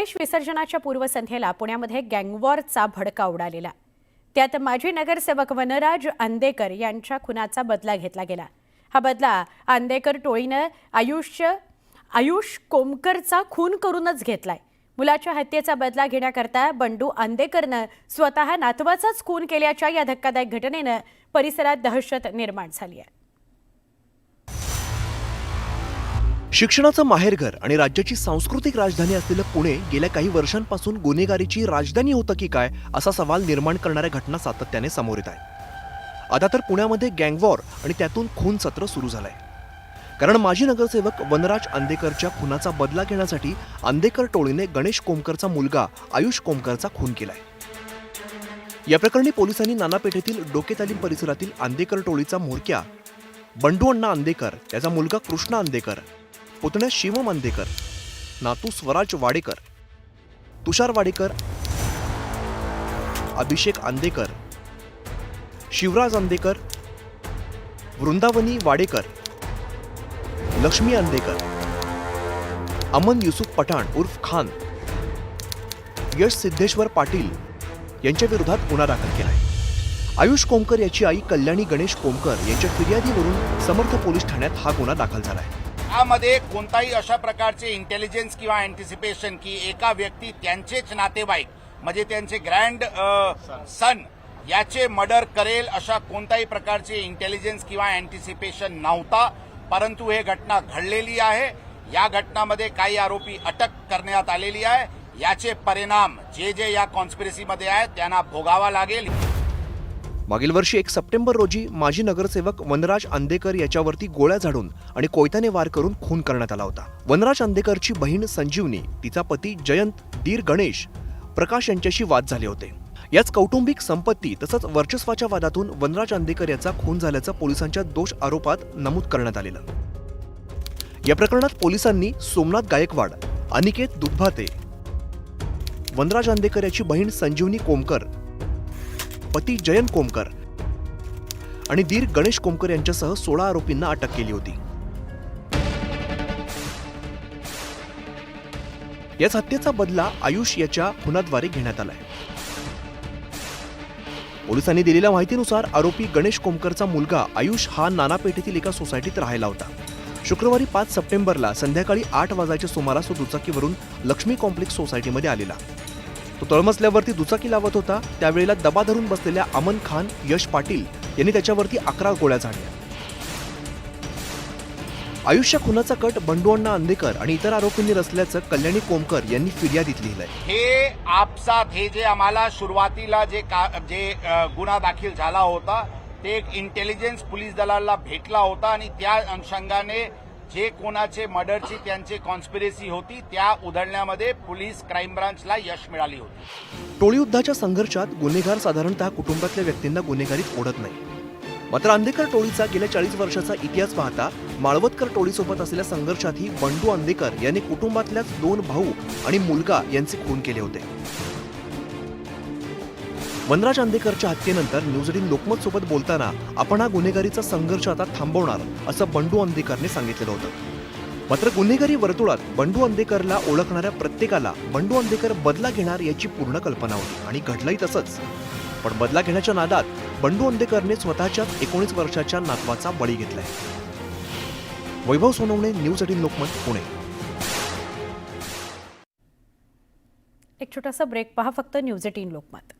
गणेश विसर्जनाच्या पूर्वसंध्येला पुण्यामध्ये गँगवॉरचा भडका उडालेला. त्यात माजी नगरसेवक वनराज आंदेकर यांच्या खुनाचा बदला घेतला गेला. हा बदला आंदेकर टोळीनं आयुष्य आयुष कोमकरचा खून करूनच घेतलाय. मुलाच्या हत्येचा बदला घेण्याकरता बंडू आंदेकरनं स्वतः नातवाचाच खून केल्याच्या या धक्कादायक घटनेनं परिसरात दहशत निर्माण झाली आहे. शिक्षणाचं माहेरघर आणि राज्याची सांस्कृतिक राजधानी असलेलं पुणे गेल्या काही वर्षांपासून गुन्हेगारीची राजधानी होतं की काय असा सवाल निर्माण करणाऱ्या घटना सातत्याने समोर येत आहे. आता तर पुण्यामध्ये गँगवॉर आणि त्यातून खून सत्र सुरू झालंय. कारण माजी नगरसेवक वनराज आंदेकरच्या खुनाचा बदला घेण्यासाठी आंदेकर टोळीने गणेश कोमकरचा मुलगा आयुष कोमकरचा खून केलाय. या प्रकरणी पोलिसांनी नानापेठेतील डोकेतालीम परिसरातील आंदेकर टोळीचा म्होरक्या बंडू अण्णा आंदेकर त्याचा मुलगा कृष्णा आंदेकर पुतण्या शिवम आंदेकर नातू स्वराज वाडेकर तुषार वाडेकर अभिषेक आंदेकर शिवराज आंदेकर वृंदावनी वाडेकर लक्ष्मी आंदेकर अमन युसुफ पठाण उर्फ खान यश सिद्धेश्वर पाटील यांच्या विरोधात गुन्हा दाखल केला आहे आयुष कोमकर याची आई कल्याणी गणेश कोमकर यांच्या फिर्यादीवरून समर्थ पोलीस ठाण्यात हा गुन्हा दाखल झाला आहे यामध्ये कोणताही अशा प्रकारचे इंटेलिजन्स किंवा अँटिसिपेशन की एका व्यक्ती त्यांचेच नातेवाईक म्हणजे त्यांचे ग्रँड सन याचे मर्डर करेल अशा कोणत्याही प्रकारचे इंटेलिजन्स किंवा अँटिसिपेशन नव्हता. परंतु हे घटना घडलेली आहे. या घटनामध्ये काही आरोपी अटक करण्यात आलेली आहे. याचे परिणाम जे जे या कॉन्स्पिरसीमध्ये आहेत त्यांना भोगावा लागेल. मागील वर्षी एक सप्टेंबर रोजी माजी नगरसेवक वनराज आंदेकर याच्यावरती गोळ्या झाडून आणि कोयत्याने वार करून खून करण्यात आला होता. वनराज आंदेकरची बहीण संजीवनी तिचा पती जयंत दीर गणेश प्रकाश यांच्याशी वाद झाले होते. याच कौटुंबिक संपत्ती तसंच वर्चस्वाच्या वादातून वनराज आंदेकर याचा खून झाल्याचं पोलिसांच्या दोष आरोपात नमूद करण्यात आलेलं. या प्रकरणात पोलिसांनी सोमनाथ गायकवाड अनिकेत दुधभाते वनराज आंदेकर याची बहीण संजीवनी कोमकर पती जयंत कोमकर आणि दीर गणेश कोमकर यांच्यासह सोळा आरोपींना अटक केली होती. याच हत्येचा बदला आयुष याच्या खुनाद्वारे घेण्यात आलाय. पोलिसांनी दिलेल्या माहितीनुसार आरोपी गणेश कोमकरचा मुलगा आयुष हा नानापेठेतील एका सोसायटीत राहायला होता. शुक्रवारी पाच सप्टेंबरला संध्याकाळी आठ वाजायच्या सुमारास तो दुचाकीवरून लक्ष्मी कॉम्प्लेक्स सोसायटीमध्ये आलेला. तो तळमसल्यावरती दुचाकी लावत होता. त्यावेळेला दबा धरून बसलेल्या अमन खान यश पाटील यांनी त्याच्यावरती अकरा गोळ्या झाडल्या. आयुष्य खुनाचा कट बंडू अण्णा आणि इतर आरोपींनी रचल्याचं कल्याणी कोमकर यांनी फिर्यादीत लिहिलंय. हे आपसात हे जे आम्हाला सुरुवातीला जे का जे गुन्हा दाखल झाला होता ते एक इंटेलिजन्स पोलीस दलाला भेटला होता आणि त्या अनुषंगाने जे कोणाचे मर्डरची त्यांची कॉन्स्पिरेसी होती त्या उधळण्यामध्ये पोलीस क्राईम ब्रांचला यश मिळाली होती. टोळीयुद्धाच्या संघर्षात गुन्हेगार साधारणतः कुटुंबातल्या व्यक्तींना गुन्हेगारीत ओढत नाही. मात्र आंदेकर टोळीचा गेल्या चाळीस वर्षाचा इतिहास पाहता माळवतकर टोळीसोबत असलेल्या संघर्षातही बंडू आंदेकर यांनी कुटुंबातल्याच दोन भाऊ आणि मुलगा यांचे खून केले होते. वनराज आंदेकरच्या हत्येनंतर न्यूज एटीन लोकमत सोबत बोलताना आपण हा गुन्हेगारीचा संघर्ष आता थांबवणार असं बंडू अंदेकरने सांगितलेलं होतं. मात्र गुन्हेगारी वर्तुळात बंडू अंदेकरला ओळखणाऱ्या प्रत्येकाला बंडू अंदेकर बदला घेणार याची पूर्ण कल्पना होती आणि घडलंही तसंच. पण बदला घेण्याच्या नादात बंडू अंदेकरने स्वतःच्याच एकोणीस वर्षाच्या नातवाचा बळी घेतलाय. Vaibhav Sonawane news eighteen Lokmat Pune. एक छोटासा ब्रेक पहा फक्त न्यूज एटीन लोकमत.